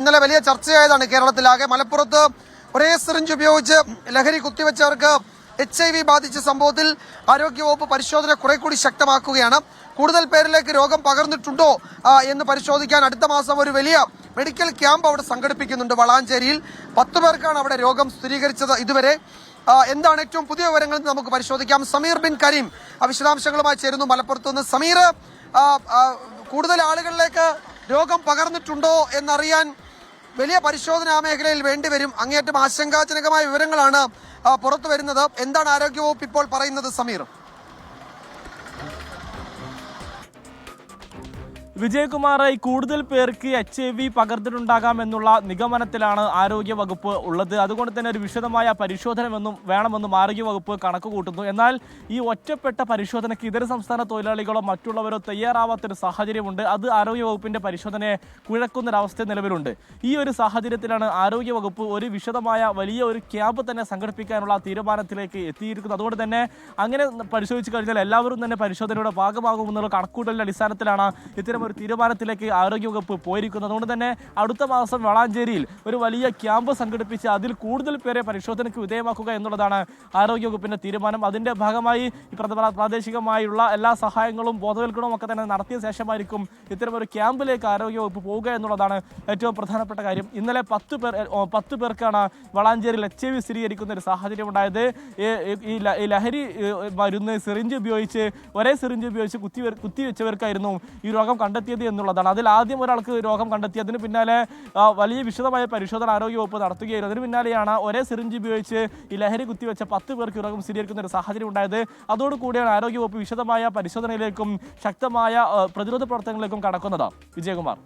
ഇന്നലെ വലിയ ചർച്ചയായതാണ് കേരളത്തിലാകെ മലപ്പുറത്ത് ഒരേ സിറിഞ്ച് ഉപയോഗിച്ച് ലഹരി കുത്തിവെച്ചവർക്ക് എച്ച് ഐ വി ബാധിച്ച സംഭവത്തിൽ ആരോഗ്യവകുപ്പ് പരിശോധന കുറെ കൂടി ശക്തമാക്കുകയാണ്. കൂടുതൽ പേരിലേക്ക് രോഗം പകർന്നിട്ടുണ്ടോ എന്ന് പരിശോധിക്കാൻ അടുത്ത മാസം ഒരു വലിയ മെഡിക്കൽ ക്യാമ്പ് അവിടെ സംഘടിപ്പിക്കുന്നുണ്ട് വളാഞ്ചേരിയിൽ. പത്ത് പേർക്കാണ് അവിടെ രോഗം സ്ഥിരീകരിച്ചത് ഇതുവരെ. എന്താണ് ഏറ്റവും പുതിയ വിവരങ്ങൾ നമുക്ക് പരിശോധിക്കാം. സമീർ ബിൻ കരീം വിശദാംശങ്ങളുമായി ചേരുന്നു മലപ്പുറത്ത് നിന്ന് സമീർ കൂടുതൽ ആളുകളിലേക്ക് രോഗം പകർന്നിട്ടുണ്ടോ എന്നറിയാൻ വലിയ പരിശോധന ആ മേഖലയിൽ വേണ്ടിവരും. അങ്ങേയറ്റം ആശങ്കാജനകമായ വിവരങ്ങളാണ് പുറത്തു വരുന്നത് എന്താണ് ആരോഗ്യവകുപ്പ് ഇപ്പോൾ പറയുന്നത് സമീർ? വിജയകുമാറായി കൂടുതൽ പേർക്ക് എച്ച് ഐ വി പകർന്നിട്ടുണ്ടാകാം എന്നുള്ള നിഗമനത്തിലാണ് ആരോഗ്യ വകുപ്പ് ഉള്ളത്. അതുകൊണ്ട് തന്നെ ഒരു വിശദമായ പരിശോധനമെന്നും വേണമെന്നും ആരോഗ്യ വകുപ്പ് കണക്ക് കൂട്ടുന്നു എന്നാൽ ഈ ഒറ്റപ്പെട്ട പരിശോധനയ്ക്ക് ഇതര സംസ്ഥാന തൊഴിലാളികളോ മറ്റുള്ളവരോ തയ്യാറാവാത്തൊരു സാഹചര്യമുണ്ട്. അത് ആരോഗ്യ വകുപ്പിന്റെ പരിശോധനയെ കുഴക്കുന്നൊരവസ്ഥ നിലവിലുണ്ട്. ഈ ഒരു സാഹചര്യത്തിലാണ് ആരോഗ്യ വകുപ്പ് ഒരു വിശദമായ വലിയ ഒരു ക്യാമ്പ് തന്നെ സംഘടിപ്പിക്കാനുള്ള തീരുമാനത്തിലേക്ക് എത്തിയിരിക്കുന്നത്. അതുകൊണ്ട് തന്നെ അങ്ങനെ പരിശോധിച്ച് കഴിഞ്ഞാൽ എല്ലാവരും തന്നെ പരിശോധനയുടെ ഭാഗമാകുമെന്നുള്ള കണക്കൂട്ടലിന്റെ അടിസ്ഥാനത്തിലാണ് ഇത്തരം ഒരു തീരുമാനത്തിലേക്ക് ആരോഗ്യവകുപ്പ് പോയിരിക്കുന്നത് അതുകൊണ്ട് തന്നെ അടുത്ത മാസം വളാഞ്ചേരിയിൽ ഒരു വലിയ ക്യാമ്പ് സംഘടിപ്പിച്ച് അതിൽ കൂടുതൽ പേരെ പരിശോധനയ്ക്ക് വിധേയമാക്കുക എന്നുള്ളതാണ് ആരോഗ്യവകുപ്പിന്റെ തീരുമാനം. അതിന്റെ ഭാഗമായി പ്രാദേശികമായുള്ള എല്ലാ സഹായങ്ങളും ബോധവൽക്കരണവും ഒക്കെ തന്നെ നടത്തിയ ശേഷമായിരിക്കും ഇത്തരം ഒരു ക്യാമ്പിലേക്ക് ആരോഗ്യവകുപ്പ് പോവുക എന്നുള്ളതാണ് ഏറ്റവും പ്രധാനപ്പെട്ട കാര്യം. ഇന്നലെ പത്ത് പേർ പത്ത് പേർക്കാണ് വളാഞ്ചേരിയിൽ എച്ച് ഐ വി സ്ഥിരീകരിക്കുന്ന ഒരു സാഹചര്യം ഉണ്ടായത്. ഈ- ലഹരി മരുന്ന് സിറിഞ്ച് ഉപയോഗിച്ച് ഒരേ സിറിഞ്ച് ഉപയോഗിച്ച് കുത്തി കുത്തിവെച്ചവർക്കായിരുന്നു ഈ രോഗം കണ്ടെത്തിയത് എന്നുള്ളതാണ്. അതിൽ ആദ്യം ഒരാൾക്ക് രോഗം കണ്ടെത്തിയതിന് പിന്നാലെ വലിയ വിശദമായ പരിശോധന ആരോഗ്യവകുപ്പ് നടത്തുകയായിരുന്നു. അതിന് പിന്നാലെയാണ് ഒരേ സിറിഞ്ച് ഉപയോഗിച്ച് ഈ ലഹരി കുത്തിവെച്ച പത്ത് പേർക്ക് രോഗം സ്ഥിരീകരിക്കുന്ന ഒരു സാഹചര്യം ഉണ്ടായത്. അതോടുകൂടിയാണ് ആരോഗ്യവകുപ്പ് വിശദമായ പരിശോധനയിലേക്കും ശക്തമായ പ്രതിരോധ പ്രവർത്തനങ്ങളിലേക്കും കടക്കുന്നത്. വിജയകുമാർ.